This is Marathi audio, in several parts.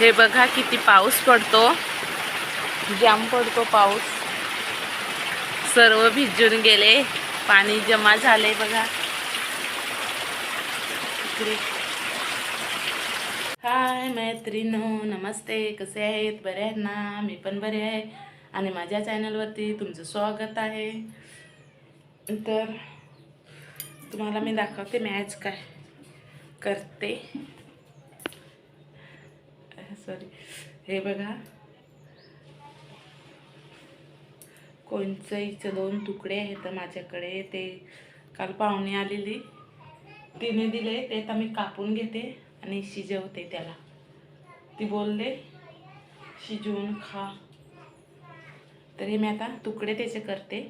हे बघा किती पाऊस पडतो. जाम पडतो पाऊस. सर्व भिजून गेले. पाणी जमा झाले बघा. हाय मैत्रिणो नमस्ते. कसे आहेत? बरे आहेत ना? मी पण बरे आहे. आणि माझ्या चॅनलवरती तुमचं स्वागत आहे. तर तुम्हाला मी दाखवते मी आज काय करते. सॉरी हे बघा. कोणचंहीचं दोन तुकडे आहेत माझ्याकडे ते काल पाहुणे आलेली. तिने दिले ते तर मी कापून घेते आणि शिजवते त्याला. ती बोलले शिजवून खा. तरी मी आता तुकडे त्याचे करते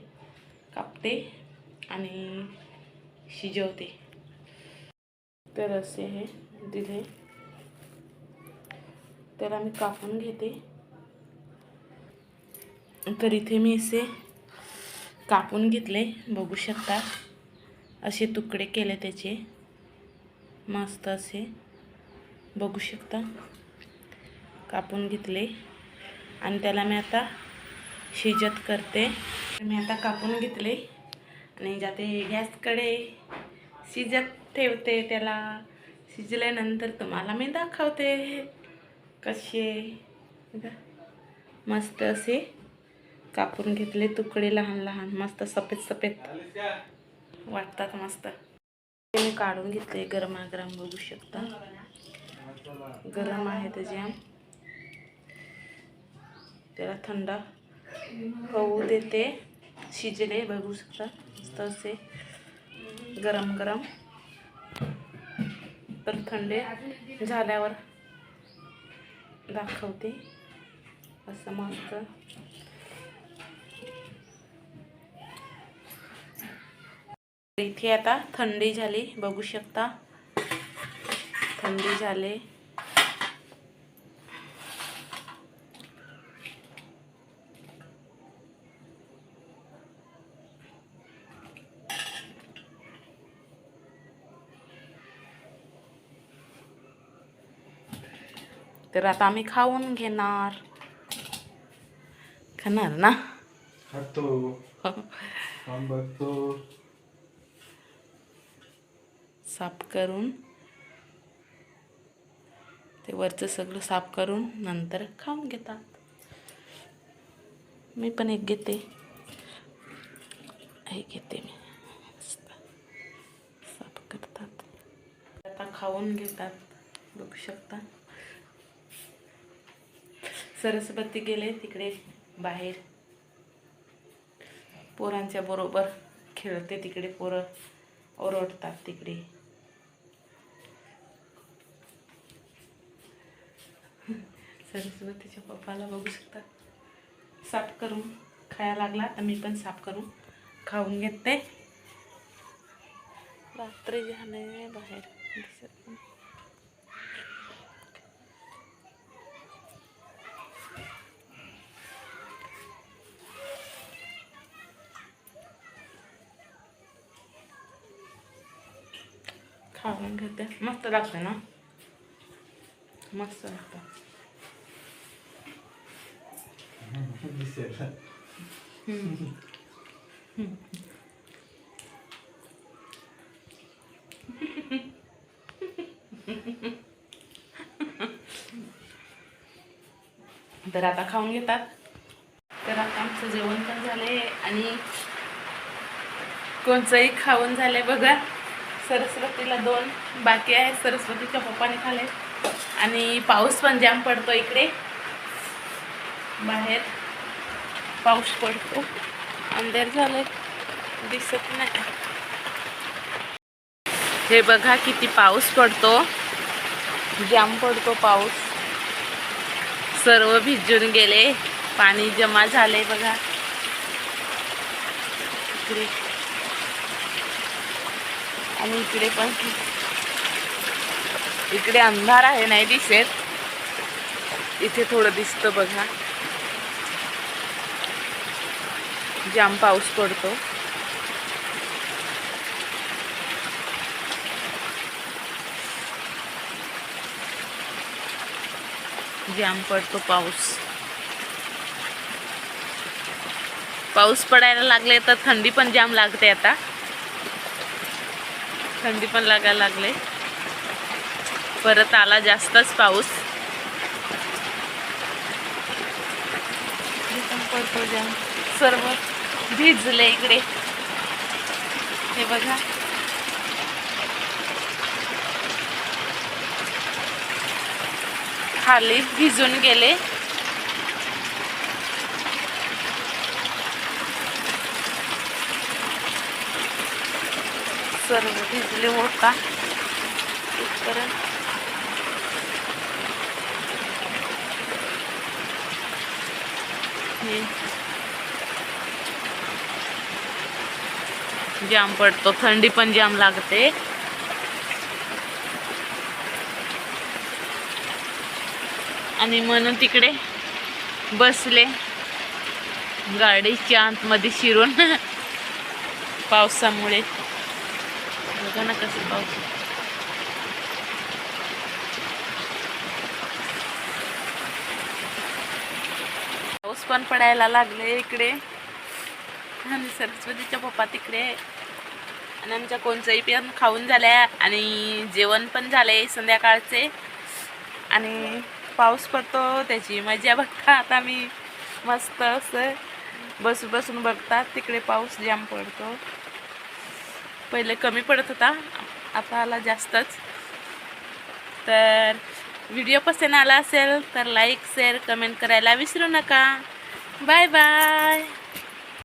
कापते आणि शिजवते. तर असे हे दिले. त्याला मी कापून घेते. तर इथे मी असे कापून घेतले बघू शकता. असे तुकडे केले त्याचे. मस्त असे. बघू शकता. कापून घेतले. आणि त्याला मी आता शिजत करते. मी आता कापून घेतले. आणि जाते गॅसकडे शिजत ठेवते त्याला. शिजल्यानंतर तुम्हाला मी दाखवते. कसे बघा. मस्त असे कापून घेतले तुकडे लहान लहान मस्त सफेद सफेद. वाटतात मस्त. ते मी काढून घेतले गरमागरम बघू शकता. गरम आहे ते जॅम त्याला थंड होऊ देते. शिजले बघू शकता. मस्त असे गरम गरम. पण थंडे झाल्यावर दाखवते. असं मस्त. इथे आता थंडी झाली बघू शकता. थंडी झाले. तर आता आम्ही खाऊन घेणार. खाणार ना? साफ करून. ते वरचं सगळं साफ करून नंतर खाऊन घेतात. मी पण एक घेते. हे घेते मी. साफ करतात. आता खाऊन घेतात. बघू शकता. सरस्वती गेले तिकडे बाहेर. पोरांच्या बरोबर खेळते तिकडे पोरं ओरडतात तिकडे. सरस्वतीच्या पप्पाला बघू शकता. साफ करून खायला लागला तर मी पण साफ करून खाऊन घेते रात्री झाले बाहेर. दिसत खाऊन घेते मस्त लागतं ना मस्त लागतं तर आता खाऊन घेतात. तर आता आमचं जेवण पण झालंय आणि कोणचंही खाऊन झालंय बघा. सरस्वतीला दोन बाकी आहे सरस्वतीच्या पप्पाने खाले. आणि पाऊस पण जाम पडतो इकडे. बाहेर पाऊस पडतो. अंधेर झाले दिसत नाही. हे बघा किती पाऊस पडतो. जाम पडतो पाऊस. सर्व भिजून गेले. पाणी जमा झाले बघा. आणि इकडे पण इकडे अंधार आहे नाही दिसत. इथे थोडं दिसतं बघा. जाम पाऊस पडतो. जाम पडतो पाऊस. पाऊस पडायला लागले तर थंडी पण जाम लागते आता. थंडी पण लागायला लागले. परत आला जास्तच पाऊस. सर्व भिजले इकडे. हे बघा. खाली भिजून गेले. सर्व भिजले होता. इथपर्यंत. जाम पडतो. थंडी पण जाम लागते. आणि म्हणून तिकडे बसले. गाडीच्या आतमध्ये शिरून. पावसामुळे. बघा ना कसं पाऊस पाऊस पण पडायला लागले इकडे आणि सरस्वतीच्या पप्पा तिकडे. आणि आमच्या कोणचंही पण खाऊन झाल्या आणि जेवण पण झाले संध्याकाळचे. आणि पाऊस पडतो त्याची मजा बघता. आता मी मस्त असं बसून बसून बघतात तिकडे पाऊस जाम पडतो. पहिले कमी पडत होता आता आला जास्तच. तर व्हिडिओ पसंत आला असेल तर लाईक शेअर कमेंट करायला विसरू नका. Bye bye